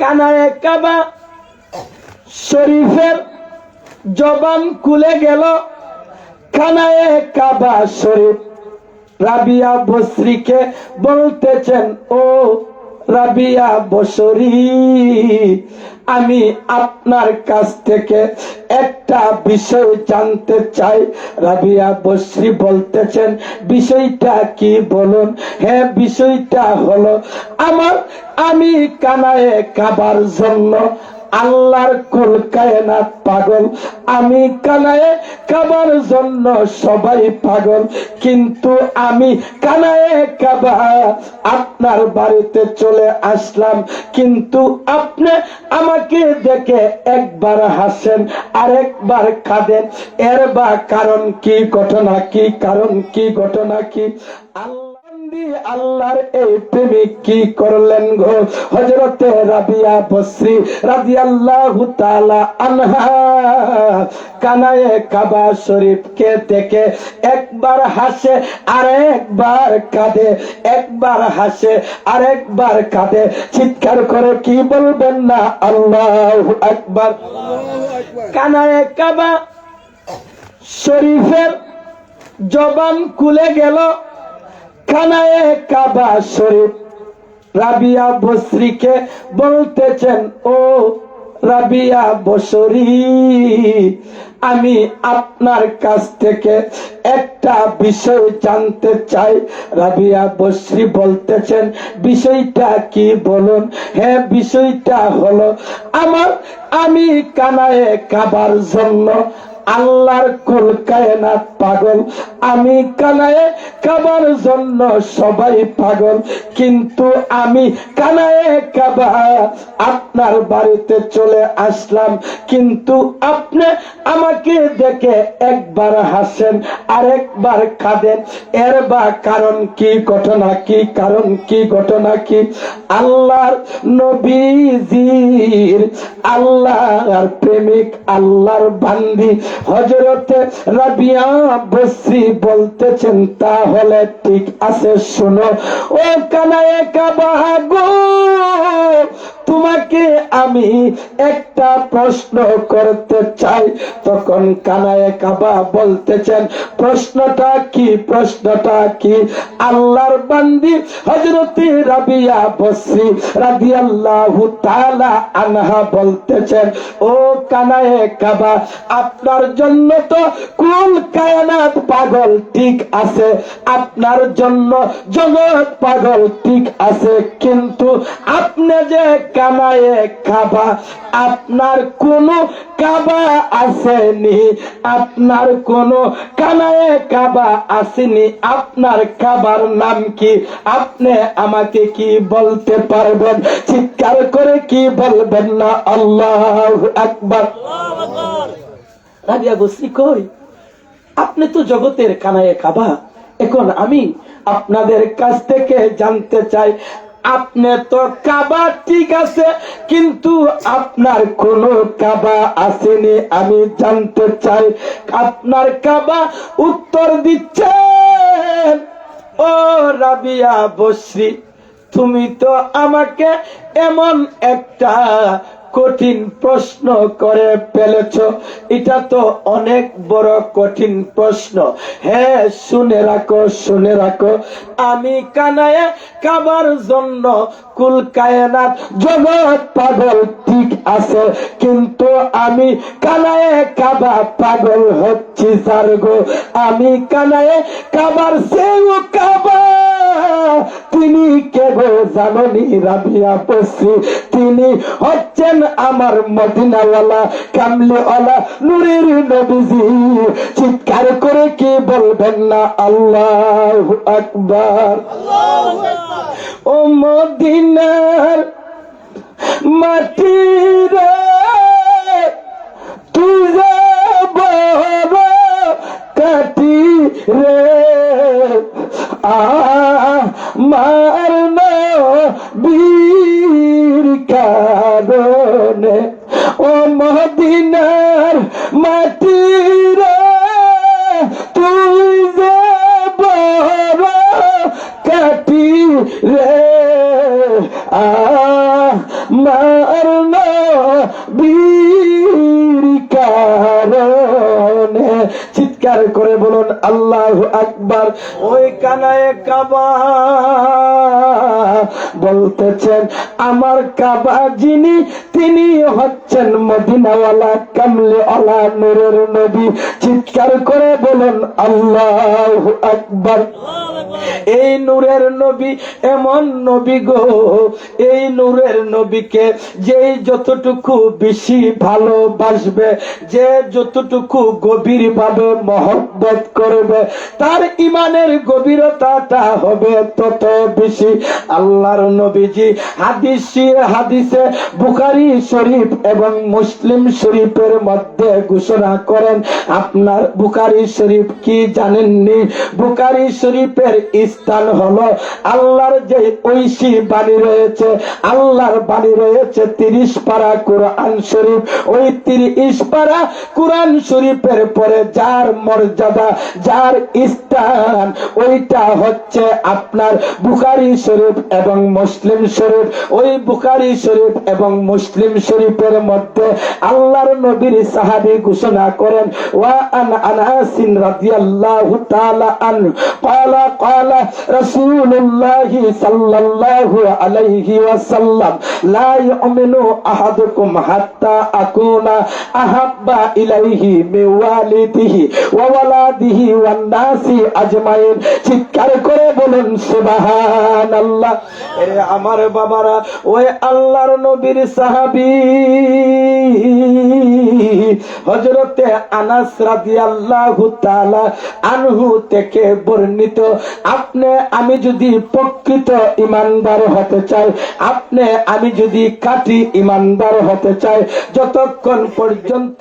কানায় কাবা শরীফের জবান খুলে গেল। কানায় কাবা শরীফ রাবিয়া বসরিকে বলতেছেন ও রাবিয়া বসরি, আমি আপনার কাছ থেকে একটা বিষয় জানতে চাই। রাবিয়া বসরি বলতেছেন, বিষয়টা কি বলুন? হ্যাঁ বিষয়টা হলো, আমার আমি কানায় কাবার জন্য আল্লাহর কুল কায়নাত পাগল। আমি কানায়ে কাবার জন্য সবাই পাগল। কিন্তু আমি কানায়ে কাবা, আপনার বাড়িতে চলে আসলাম। কিন্তু আপনি আমাকে দেখে একবার হাসেন, আরেকবার কাঁদেন। এর বা কারণ কি, ঘটনা কি, কারণ কি, ঘটনা কি? আল্লাহ আল্লাহর এই প্রেমিক কি করলেন গো? হজরতে রাবিয়া বসরি রাজি আল্লাহ আনহা কাবা শরীফকে দেখে একবার হাসে আর একবার কাঁদে, একবার হাসে কাঁদে। চিৎকার করে কি বলবেন না? আল্লাহ একবার কানায়ে কাবা শরীফের জবান খুলে গেল। খানায় কাবা শরীফ। রাবিয়া বসরিকে বলতেছেন, ও রাবিয়া বসরি, আমি আপনার কাছ থেকে একটা বিষয় জানতে চাই। রাবিয়া বসরি বলতেছেন, বিষয়টা কি বলুন? হ্যাঁ বিষয়টা হলো, আমার, আমি কানায় কাবার জন্য আল্লাহর কুল কায়নাত পাগল। আমি কানায়ে কাবার জন্য সবাই পাগল। কিন্তু আমি কানায়ে কাবা, আপনার বাড়িতে চলে আসলাম। কিন্তু আপনি আমাকে দেখে একবার হাসেন, আরেকবার কাঁদেন। এর বা কারণ কি, ঘটনা কি, কারণ কি, ঘটনা কি? আল্লাহর নবীজির আল্লাহর প্রেমিক, আল্লাহর বান্দি হজরতে রাবিয়া বসরি বলতেছেন তাহলে ঠিক আছে শুনো। ও কানায় কাবা গো তোমাকে আমি একটা প্রশ্ন করতে চাই। তখন কানায় কাবা বলতেছেন, প্রশ্নটা কি? প্রশ্নটা কি? আল্লাহর বান্দি হজরতি রাবিয়া বসরি রাদিয়াল্লাহু তাআলা আনহা বলতেছেন, ও কানায় কাবা, আপনার জন্য তো কুল কায়নাত পাগল ঠিক আছে, আপনার জন্য জগৎ পাগল ঠিক আছে, কিন্তু আপনি যে কানায়ে কাবা। আপনার কোনো কাবা আসেনি। আপনার কোনো কানায়ে কাবা আসেনি। আপনার কাবার নাম কি? আপনি আমাকে কি বলতে পারবেন? চিৎকার করে কি বলবেন না? আল্লাহ আকবার। রাবিয়া বসরি কই? আপনি তো জগতের কানায়ে কাবা। এখন আমি আপনাদের কাছ থেকে জানতে চাই আপনি তো কাবা ঠিক আছে, কিন্তু আপনার কোন কাবা আসেনি, আমি জানতে চাই, আপনার কাবা উত্তর দিচ্ছে। ও রাবিয়া বসরি, তুমি তো আমাকে এমন একটা কঠিন প্রশ্ন করে ফেলেছ। এটা তো অনেক বড় কঠিন প্রশ্ন। হ্যাঁ শুনে রাখো শুনে রাখো। আমি কানায় কাবার জন্য কুল কায়নাত, জগৎ পাগল ঠিক আছে, কিন্তু আমি কানায় কাবা পাগল হচ্ছি সারগো আমি কানায় কাবার সেও কাবা। তিনি কে গো জাননি রাবিয়া বসি তিনি হচ্ছেন আমার মদিনাওয়ালা, কামলিওয়ালা, নুরের নবীজি। চিৎকার করে কি বলবেন না? আল্লাহ আকবার। ও মদিনার মাটির তুই যে বড় কাটি রে। আমার বীর কারণে। ও মদিনার মাটির তুই যে বড় কাটি রে। আমার আমার নবীর চিৎকার করে বলুন, আল্লাহ আকবার। ওই কানায় কাবা বলতেছেন, আমার কাবা যিনি, তিনি হচ্ছেন মদিনাওয়ালা কামলে অলা নূরের নবী। চিৎকার করে বলুন, আল্লাহ আকবার। এই নূরের নবী এমন নবী গো। এই নূরের নবীকে যে যতটুকু বেশি ভালোবাসবে, যে যতটুকু গভীর ভাবে মহব্বত করবে, তার ইমানের গভীরতাটা হবে তত বেশি। আল্লাহর নবীজি হাদিস, হাদিসে বুখারি শরীফ এবং মুসলিম শরীফের মধ্যে ঘোষণা করেন, আপনার বুখারি শরীফ কি জানেননি? বুখারি শরীফের স্থান হলো আল্লাহর যে ঐশি বাণী রয়েছে, আল্লাহর বাণী রয়েছে তিরিশ পারা কোরআন শরীফ। ওই তিরিশ পারা কোরআন শরীফের পরে যার মর্যাদা, যার স্থান, ওইটা হচ্ছে আপনার বুখারি শরীফ এবং মুসলিম শরীফ। ওই বুখারি শরীফ এবং মুসলিম শরীফের মধ্যে আল্লাহর নবীর সাহাবি ঘোষণা করেন, ওয়া আন আনাসিন রাদিয়াল্লাহু তাআলা আন ক্বালা قال رسول الله صلى الله عليه وسلم لا يؤمن احدكم حتى اكون احب اليه من والده وولده والناس اجمعين চিৎকার করে বলুন সুবহানাল্লাহ এ আমার বাবারা ওই আল্লাহর নবীর সাহাবী হজরতে আনাস রাদিয়াল্লাহু তাআলা আনহু থেকে বর্ণিত আপনি, আমি যদি প্রকৃত ইমানদার হতে চাই, আপনি, আমি যদি কাটি ইমানদার হতে চাই, যতক্ষণ পর্যন্ত